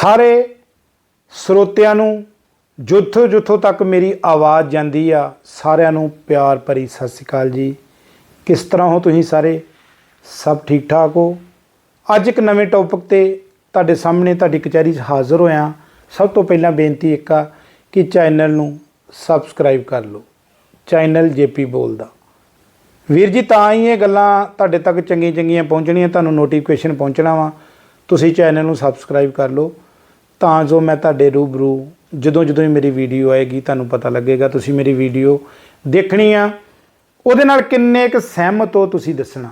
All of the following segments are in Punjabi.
ਸਾਰੇ ਸਰੋਤਿਆਂ ਨੂੰ ਜਿੱਥੋਂ ਜਿੱਥੋਂ ਤੱਕ ਮੇਰੀ ਆਵਾਜ਼ ਜਾਂਦੀ ਆ, ਸਾਰਿਆਂ ਨੂੰ ਪਿਆਰ ਭਰੀ ਸਤਿ ਸ਼੍ਰੀ ਅਕਾਲ ਜੀ। ਕਿਸ ਤਰ੍ਹਾਂ ਹੋ ਤੁਸੀਂ ਸਾਰੇ? ਸਭ ਠੀਕ ਠਾਕ ਹੋ? ਅੱਜ ਇੱਕ ਨਵੇਂ ਟੌਪਿਕ ਤੇ ਤੁਹਾਡੇ ਸਾਹਮਣੇ ਤੁਹਾਡੀ ਕਚਹਿਰੀ 'ਚ ਹਾਜ਼ਰ ਹੋਇਆ। ਸਭ ਤੋਂ ਪਹਿਲਾਂ ਬੇਨਤੀ ਇੱਕ ਆ ਕਿ ਚੈਨਲ ਨੂੰ ਸਬਸਕ੍ਰਾਈਬ ਕਰ ਲਓ। ਚੈਨਲ ਜੇਪੀ ਬੋਲਦਾ ਵੀਰ ਜੀ, ਤਾਂ ਹੀ ਇਹ ਗੱਲਾਂ ਤੁਹਾਡੇ ਤੱਕ ਚੰਗੀਆਂ ਚੰਗੀਆਂ ਪਹੁੰਚਣੀਆਂ, ਤੁਹਾਨੂੰ ਨੋਟੀਫਿਕੇਸ਼ਨ ਪਹੁੰਚਣਾ ਵਾ। ਤੁਸੀਂ ਚੈਨਲ ਨੂੰ ਸਬਸਕ੍ਰਾਈਬ ਕਰ ਲਓ। ਤਾਂ ਜੋ ਮੈਂ ਤੁਹਾਡੇ ਰੂਬਰੂ, ਜਦੋਂ ਜਦੋਂ ਹੀ ਮੇਰੀ ਵੀਡੀਓ ਆਏਗੀ, ਤੁਹਾਨੂੰ ਪਤਾ ਲੱਗੇਗਾ, ਤੁਸੀਂ ਮੇਰੀ ਵੀਡੀਓ ਦੇਖਣੀ ਆ। ਉਹਦੇ ਨਾਲ ਕਿੰਨੇ ਕੁ ਸਹਿਮਤ ਹੋ ਤੁਸੀਂ ਦੱਸਣਾ।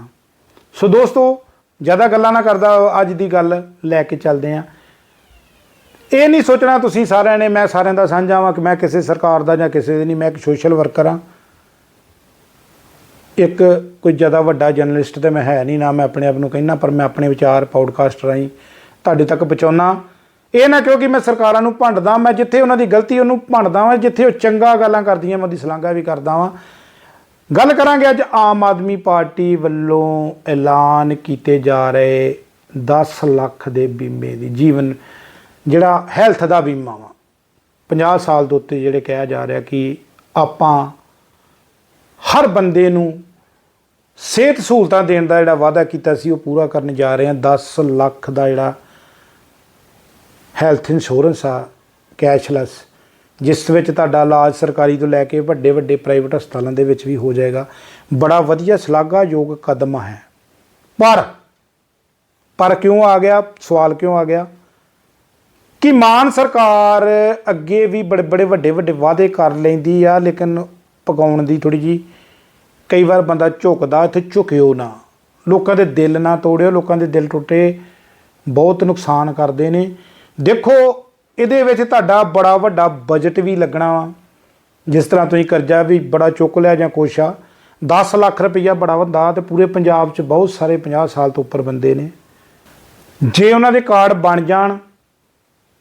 ਸੋ ਦੋਸਤੋ, ਜ਼ਿਆਦਾ ਗੱਲਾਂ ਨਾ ਕਰਦਾ ਅੱਜ ਦੀ ਗੱਲ ਲੈ ਕੇ ਚੱਲਦੇ ਆ। ਇਹ ਨਹੀਂ ਸੋਚਣਾ ਤੁਸੀਂ ਸਾਰਿਆਂ ਨੇ, ਮੈਂ ਸਾਰਿਆਂ ਦਾ ਸਾਂਝਾ ਵਾਂ ਕਿ ਮੈਂ ਕਿਸੇ ਸਰਕਾਰ ਦਾ ਜਾਂ ਕਿਸੇ ਦੀ ਨਹੀਂ, ਮੈਂ ਇੱਕ ਸੋਸ਼ਲ ਵਰਕਰ ਹਾਂ ਇੱਕ ਕੋਈ ਜ਼ਿਆਦਾ ਵੱਡਾ ਜਰਨਲਿਸਟ ਤੇ ਮੈਂ ਹੈ ਨਹੀਂ, ਨਾ ਮੈਂ ਆਪਣੇ ਆਪ ਨੂੰ ਕਹਿੰਦਾ, ਪਰ ਮੈਂ ਆਪਣੇ ਵਿਚਾਰ ਪੌਡਕਾਸਟ ਰਾਹੀਂ ਤੁਹਾਡੇ ਤੱਕ ਪਹੁੰਚਾਉਣਾ ਇਹ ਨਾ ਕਿਉਂਕਿ ਮੈਂ ਸਰਕਾਰਾਂ ਨੂੰ ਭੰਡਦਾ ਮੈਂ ਜਿੱਥੇ ਉਹਨਾਂ ਦੀ ਗਲਤੀ ਉਹਨੂੰ ਭੰਡਦਾ ਵਾਂ, ਜਿੱਥੇ ਉਹ ਚੰਗਾ ਗੱਲਾਂ ਕਰਦੀਆਂ ਮੈਂ ਉਹਦੀ ਸ਼ਲਾਘਾ ਵੀ ਕਰਦਾ ਵਾਂ। ਗੱਲ ਕਰਾਂਗੇ ਅੱਜ ਆਮ ਆਦਮੀ ਪਾਰਟੀ ਵੱਲੋਂ ਐਲਾਨ ਕੀਤੇ ਜਾ ਰਹੇ 10 ਲੱਖ ਦੇ ਬੀਮੇ ਦੀ, ਜੀਵਨ ਜਿਹੜਾ ਹੈਲਥ ਦਾ ਬੀਮਾ ਵਾ। 50 ਸਾਲ ਦੇ ਉੱਤੇ ਜਿਹੜੇ ਕਿਹਾ ਜਾ ਰਿਹਾ ਕਿ ਆਪਾਂ ਹਰ ਬੰਦੇ ਨੂੰ ਸਿਹਤ ਸਹੂਲਤਾਂ ਦੇਣ ਦਾ ਜਿਹੜਾ ਵਾਅਦਾ ਕੀਤਾ ਸੀ, ਉਹ ਪੂਰਾ ਕਰਨ ਜਾ ਰਹੇ ਹਾਂ। 10 ਲੱਖ ਦਾ ਜਿਹੜਾ ਹੈਲਥ ਇੰਸ਼ੋਰੈਂਸ ਆ, ਕੈਸ਼ਲੈਸ, ਜਿਸ ਵਿੱਚ ਤੁਹਾਡਾ ਇਲਾਜ ਸਰਕਾਰੀ ਤੋਂ ਲੈ ਕੇ ਵੱਡੇ ਵੱਡੇ ਪ੍ਰਾਈਵੇਟ ਹਸਪਤਾਲਾਂ ਦੇ ਵਿੱਚ ਵੀ ਹੋ ਜਾਏਗਾ। ਬੜਾ ਵਧੀਆ ਸ਼ਲਾਘਾਯੋਗ ਕਦਮ ਹੈ। ਪਰ ਪਰ ਕਿਉਂ ਆ ਗਿਆ? ਸਵਾਲ ਕਿਉਂ ਆ ਗਿਆ? ਕਿ ਮਾਨ ਸਰਕਾਰ ਅੱਗੇ ਵੀ ਬੜੇ ਬੜੇ ਵੱਡੇ ਵੱਡੇ ਵਾਅਦੇ ਕਰ ਲੈਂਦੀ ਆ, ਲੇਕਿਨ ਪਕਾਉਣ ਦੀ ਥੋੜੀ ਜੀ ਕਈ ਵਾਰ ਬੰਦਾ ਝੁਕਦਾ, ਇੱਥੇ ਝੁਕਿਓ ਨਾ। ਲੋਕਾਂ ਦੇ ਦਿਲ ਨਾ ਤੋੜਿਓ, ਲੋਕਾਂ ਦੇ ਦਿਲ ਟੁੱਟੇ, ਬਹੁਤ ਨੁਕਸਾਨ ਕਰਦੇ ਨੇ। ਦੇਖੋ, ਇਹਦੇ ਵਿੱਚ ਤੁਹਾਡਾ ਬੜਾ ਵੱਡਾ ਬਜਟ ਵੀ ਲੱਗਣਾ ਵਾ। ਜਿਸ ਤਰ੍ਹਾਂ ਤੁਸੀਂ ਕਰਜ਼ਾ ਵੀ ਬੜਾ ਚੁੱਕ ਲਿਆ ਜਾਂ ਕੁਛ ਆ 10 ਲੱਖ ਰੁਪਈਆ ਬੜਾ ਵੱਡਾ ਤੇ ਪੂਰੇ ਪੰਜਾਬ 'ਚ ਬਹੁਤ ਸਾਰੇ 50 ਸਾਲ ਤੋਂ ਉੱਪਰ ਬੰਦੇ ਨੇ। ਜੇ ਉਹਨਾਂ ਦੇ ਕਾਰਡ ਬਣ ਜਾਣ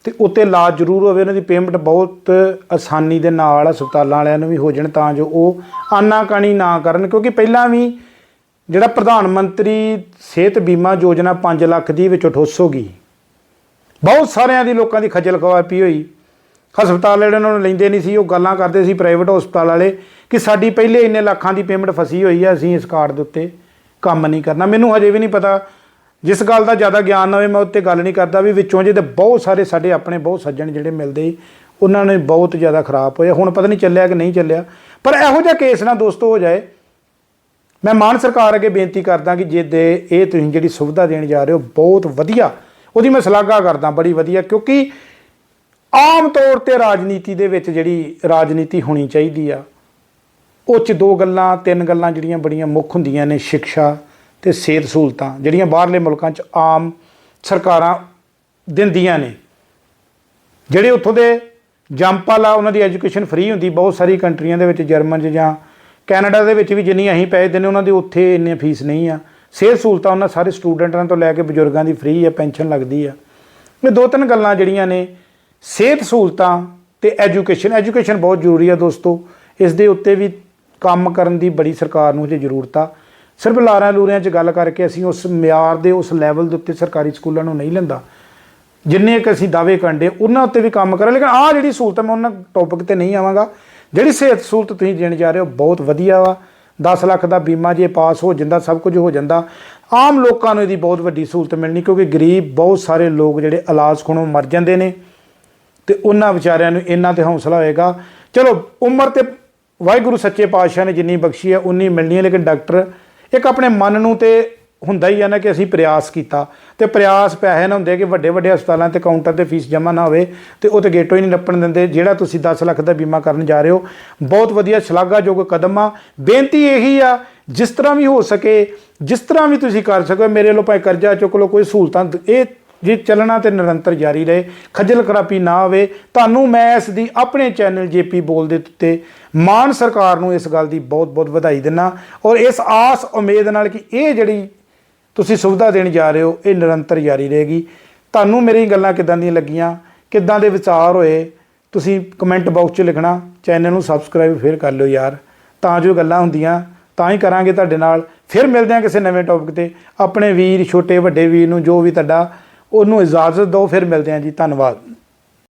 ਤੇ ਉੱਤੇ ਇਲਾਜ ਜ਼ਰੂਰ ਹੋਵੇ, ਉਹਨਾਂ ਦੀ ਪੇਮੈਂਟ ਬਹੁਤ ਆਸਾਨੀ ਦੇ ਨਾਲ ਹਸਪਤਾਲਾਂ ਵਾਲਿਆਂ ਨੂੰ ਵੀ ਹੋ ਜਾਣ ਤਾਂ ਜੋ ਉਹ ਆਨਾਕਾਨੀ ਨਾ ਕਰਨ। ਕਿਉਂਕਿ ਪਹਿਲਾਂ ਵੀ ਜਿਹੜਾ ਪ੍ਰਧਾਨ ਮੰਤਰੀ ਸਿਹਤ ਬੀਮਾ ਯੋਜਨਾ 5 ਲੱਖ ਦੀ ਵਿੱਚ ਠੁੱਸ ਹੋ ਗਈ। ਬਹੁਤ ਸਾਰਿਆਂ ਦੀ ਲੋਕਾਂ ਦੀ ਖੱਜਲ ਖਵਾਪੀ ਹੋਈ। ਹਸਪਤਾਲ ਜਿਹੜੇ ਉਹਨਾਂ ਨੂੰ ਲੈਂਦੇ ਨਹੀਂ ਸੀ, ਉਹ ਗੱਲਾਂ ਕਰਦੇ ਸੀ ਪ੍ਰਾਈਵੇਟ ਹਸਪਤਾਲ ਵਾਲੇ ਕਿ ਸਾਡੀ ਪਹਿਲੇ ਇੰਨੇ ਲੱਖਾਂ ਦੀ ਪੇਮੈਂਟ ਫਸੀ ਹੋਈ ਹੈ ਅਸੀਂ ਇਸ ਕਾਰਡ ਦੇ ਉੱਤੇ ਕੰਮ ਨਹੀਂ ਕਰਨਾ। ਮੈਨੂੰ ਹਜੇ ਵੀ ਨਹੀਂ ਪਤਾ, ਜਿਸ ਗੱਲ ਦਾ ਜ਼ਿਆਦਾ ਗਿਆਨ ਨਾ ਹੋਵੇ, ਮੈਂ ਉੱਤੇ ਗੱਲ ਨਹੀਂ ਕਰਦਾ ਵੀ ਵਿੱਚੋਂ ਜਿਹਦੇ ਬਹੁਤ ਸਾਰੇ ਸਾਡੇ ਆਪਣੇ ਬਹੁਤ ਸੱਜਣ ਜਿਹੜੇ ਮਿਲਦੇ, ਉਹਨਾਂ ਨੇ ਬਹੁਤ ਜ਼ਿਆਦਾ ਖਰਾਬ ਹੋਇਆ। ਹੁਣ ਪਤਾ ਨਹੀਂ ਚੱਲਿਆ ਕਿ ਨਹੀਂ ਚੱਲਿਆ। ਪਰ ਇਹੋ ਜਿਹਾ ਕੇਸ ਨਾ ਦੋਸਤੋ ਹੋ ਜਾਏ, ਮੈਂ ਮਾਨ ਸਰਕਾਰ ਅੱਗੇ ਬੇਨਤੀ ਕਰਦਾ ਕਿ ਜੇ ਦੇ ਇਹ ਤੁਸੀਂ ਜਿਹੜੀ ਸੁਵਿਧਾ ਦੇਣ ਜਾ ਰਹੇ ਹੋ, ਬਹੁਤ ਵਧੀਆ ਉਹਦੀ ਮੈਂ ਸ਼ਲਾਘਾ ਕਰਦਾ ਬੜੀ ਵਧੀਆ, ਕਿਉਂਕਿ ਆਮ ਤੌਰ ਤੇ ਰਾਜਨੀਤੀ ਦੇ ਵਿੱਚ ਜਿਹੜੀ ਰਾਜਨੀਤੀ ਹੋਣੀ ਚਾਹੀਦੀ ਆ, ਉਹ ਚ ਦੋ ਗੱਲਾਂ, ਤਿੰਨ ਗੱਲਾਂ ਜਿਹੜੀਆਂ ਬੜੀਆਂ ਮੁੱਖ ਹੁੰਦੀਆਂ ਨੇ, ਸਿੱਖਿਆ ਤੇ ਸਿਹਤ ਸਹੂਲਤਾਂ, ਜਿਹੜੀਆਂ ਬਾਹਰਲੇ ਮੁਲਕਾਂ 'ਚ ਆਮ ਸਰਕਾਰਾਂ ਦਿੰਦੀਆਂ ਨੇ। ਜਿਹੜੇ ਉੱਥੋਂ ਦੇ ਜੰਪਲ ਆ ਉਹਨਾਂ ਦੀ ਐਜੂਕੇਸ਼ਨ ਫ੍ਰੀ ਹੁੰਦੀ, ਬਹੁਤ ਸਾਰੀ ਕੰਟਰੀਆਂ ਦੇ ਵਿੱਚ, ਜਰਮਨ 'ਚ ਜਾਂ ਕੈਨੇਡਾ ਦੇ ਵਿੱਚ ਵੀ ਜਿੰਨੀ ਅਸੀਂ ਪੈਸੇ ਦਿੰਦੇ, ਉਹਨਾਂ ਦੀ ਉੱਥੇ ਇੰਨੀ ਫੀਸ ਨਹੀਂ ਆ। ਸਿਹਤ ਸਹੂਲਤਾਂ ਉਹਨਾਂ ਸਾਰੇ ਸਟੂਡੈਂਟਾਂ ਤੋਂ ਲੈ ਕੇ ਬਜ਼ੁਰਗਾਂ ਦੀ ਫ੍ਰੀ ਹੈ ਪੈਨਸ਼ਨ ਲੱਗਦੀ ਆ ਇਹ ਦੋ ਤਿੰਨ ਗੱਲਾਂ ਜਿਹੜੀਆਂ ਨੇ, ਸਿਹਤ ਸਹੂਲਤਾਂ ਤੇ ਐਜੂਕੇਸ਼ਨ ਐਜੂਕੇਸ਼ਨ ਬਹੁਤ ਜ਼ਰੂਰੀ ਆ ਦੋਸਤੋ। ਇਸ ਦੇ ਉੱਤੇ ਵੀ ਕੰਮ ਕਰਨ ਦੀ ਬੜੀ ਸਰਕਾਰ ਨੂੰ ਜੇ ਜ਼ਰੂਰਤ ਆ। ਸਿਰਫ ਲਾਰਾਂ ਲੂਰਿਆਂ 'ਚ ਗੱਲ ਕਰਕੇ ਅਸੀਂ ਉਸ ਮਿਆਰ ਦੇ, ਉਸ ਲੈਵਲ ਦੇ ਉੱਤੇ ਸਰਕਾਰੀ ਸਕੂਲਾਂ ਨੂੰ ਨਹੀਂ ਲੈਂਦਾ। ਜਿੰਨੇ ਕਿ ਅਸੀਂ ਦਾਅਵੇ ਕਰਦੇ, ਉਹਨਾਂ ਉੱਤੇ ਵੀ ਕੰਮ ਕਰਾਂ। ਲੇਕਿਨ ਆਹ ਜਿਹੜੀ ਸਹੂਲਤ ਮੈਂ ਉਹਨਾਂ ਟੌਪਿਕ ਤੇ ਨਹੀਂ ਆਵਾਂਗਾ, ਜਿਹੜੀ ਸਿਹਤ ਸਹੂਲਤ ਤੁਸੀਂ ਦੇਣ ਜਾ ਰਹੇ ਹੋ, ਬਹੁਤ ਵਧੀਆ ਵਾ। 10 ਲੱਖ ਦਾ ਬੀਮਾ ਜੇ ਪਾਸ ਹੋ ਜਾਂਦਾ, ਸਭ ਕੁਝ ਹੋ ਜਾਂਦਾ। ਆਮ ਲੋਕਾਂ ਨੂੰ ਇਹਦੀ ਬਹੁਤ ਵੱਡੀ ਸਹੂਲਤ ਮਿਲਣੀ, ਕਿਉਂਕਿ ਗਰੀਬ ਬਹੁਤ ਸਾਰੇ ਲੋਕ ਜਿਹੜੇ ਇਲਾਜ ਖੁਣੋਂ ਮਰ ਜਾਂਦੇ ਨੇ ਤੇ ਉਹਨਾਂ ਵਿਚਾਰਿਆਂ ਨੂੰ ਇਹਨਾਂ ਤੇ ਹੌਸਲਾ ਹੋਏਗਾ। ਚਲੋ, ਉਮਰ ਤੇ ਵਾਹਿਗੁਰੂ ਸੱਚੇ ਪਾਤਸ਼ਾਹ ਨੇ ਜਿੰਨੀ ਬਖਸ਼ੀ ਹੈ, ਉਨੀ ਮਿਲਣੀ ਹੈ, ਲੇਕਿਨ ਡਾਕਟਰ ਇੱਕ ਆਪਣੇ ਮਨ ਨੂੰ ਤੇ ਹੁੰਦਾ ਹੀ ਆ ਨਾ ਕਿ ਅਸੀਂ ਪ੍ਰਯਾਸ ਕੀਤਾ। ਤੇ ਪ੍ਰਯਾਸ ਪੈਸੇ ਨਾ ਹੁੰਦੇ ਕਿ ਵੱਡੇ ਵੱਡੇ ਹਸਪਤਾਲਾਂ ਤੇ ਕਾਊਂਟਰ ਤੇ ਫੀਸ ਜਮ੍ਹਾਂ ਨਾ ਹੋਵੇ ਤੇ ਉਹ ਤੇ ਗੇਟੋਂ ਹੀ ਨਹੀਂ ਲੱਪਣ ਦਿੰਦੇ। ਜਿਹੜਾ ਤੁਸੀਂ 10 ਲੱਖ ਦਾ ਬੀਮਾ ਕਰਨ ਜਾ ਰਹੇ ਹੋ, ਬਹੁਤ ਵਧੀਆ ਸ਼ਲਾਘਾਯੋਗ ਕਦਮ ਆ। ਬੇਨਤੀ ਇਹੀ ਆ, ਜਿਸ ਤਰ੍ਹਾਂ ਵੀ ਹੋ ਸਕੇ, ਜਿਸ ਤਰ੍ਹਾਂ ਵੀ ਤੁਸੀਂ ਕਰ ਸਕੋ, ਮੇਰੇ ਲੋ ਭਾਵੇਂ ਕਰਜ਼ਾ ਚੁੱਕ ਲਓ, ਕੋਈ ਸਹੂਲਤਾਂ ਇਹ ਜੇ ਚੱਲਣਾ ਤੇ ਨਿਰੰਤਰ ਜਾਰੀ ਰਹੇ। ਖੱਜਲ ਖਰਾਪੀ ਨਾ ਹੋਵੇ। ਤੁਹਾਨੂੰ ਮੈਂ ਇਸ ਦੀ ਆਪਣੇ ਚੈਨਲ ਜੇਪੀ ਬੋਲ ਦੇ ਉੱਤੇ ਮਾਨ ਸਰਕਾਰ ਨੂੰ ਇਸ ਗੱਲ ਦੀ ਬਹੁਤ ਬਹੁਤ ਵਧਾਈ ਦਿੰਨਾ ਔਰ ਇਸ ਆਸ ਉਮੀਦ ਨਾਲ ਕਿ ਇਹ ਜਿਹੜੀ ਤੁਸੀਂ ਸੁਵਿਧਾ ਦੇਣ ਜਾ ਰਹੇ ਹੋ, ਇਹ ਨਿਰੰਤਰ ਜਾਰੀ ਰਹੇਗੀ। ਤੁਹਾਨੂੰ ਮੇਰੀ ਗੱਲਾਂ ਕਿਦਾਂ ਦੀਆਂ ਲੱਗੀਆਂ, ਕਿਦਾਂ ਦੇ ਵਿਚਾਰ ਹੋਏ, ਤੁਸੀਂ ਕਮੈਂਟ ਬਾਕਸ 'ਚ ਲਿਖਣਾ ਚੈਨਲ ਨੂੰ ਸਬਸਕ੍ਰਾਈਬ ਫਿਰ ਕਰ ਲਿਓ ਯਾਰ। ਤਾਂ ਜੋ ਗੱਲਾਂ ਹੁੰਦੀਆਂ, ਤਾਂ ਹੀ ਕਰਾਂਗੇ ਤੁਹਾਡੇ ਨਾਲ। ਫਿਰ ਮਿਲਦੇ ਹਾਂ ਕਿਸੇ ਨਵੇਂ ਟੌਪਿਕ ਤੇ। ਆਪਣੇ ਵੀਰ, ਛੋਟੇ ਵੱਡੇ ਵੀਰ ਨੂੰ, ਜੋ ਵੀ ਤੁਹਾਡਾ, ਉਹਨੂੰ ਇਜਾਜ਼ਤ ਦਿਓ, ਫਿਰ ਮਿਲਦੇ ਹਾਂ ਜੀ। ਧੰਨਵਾਦ।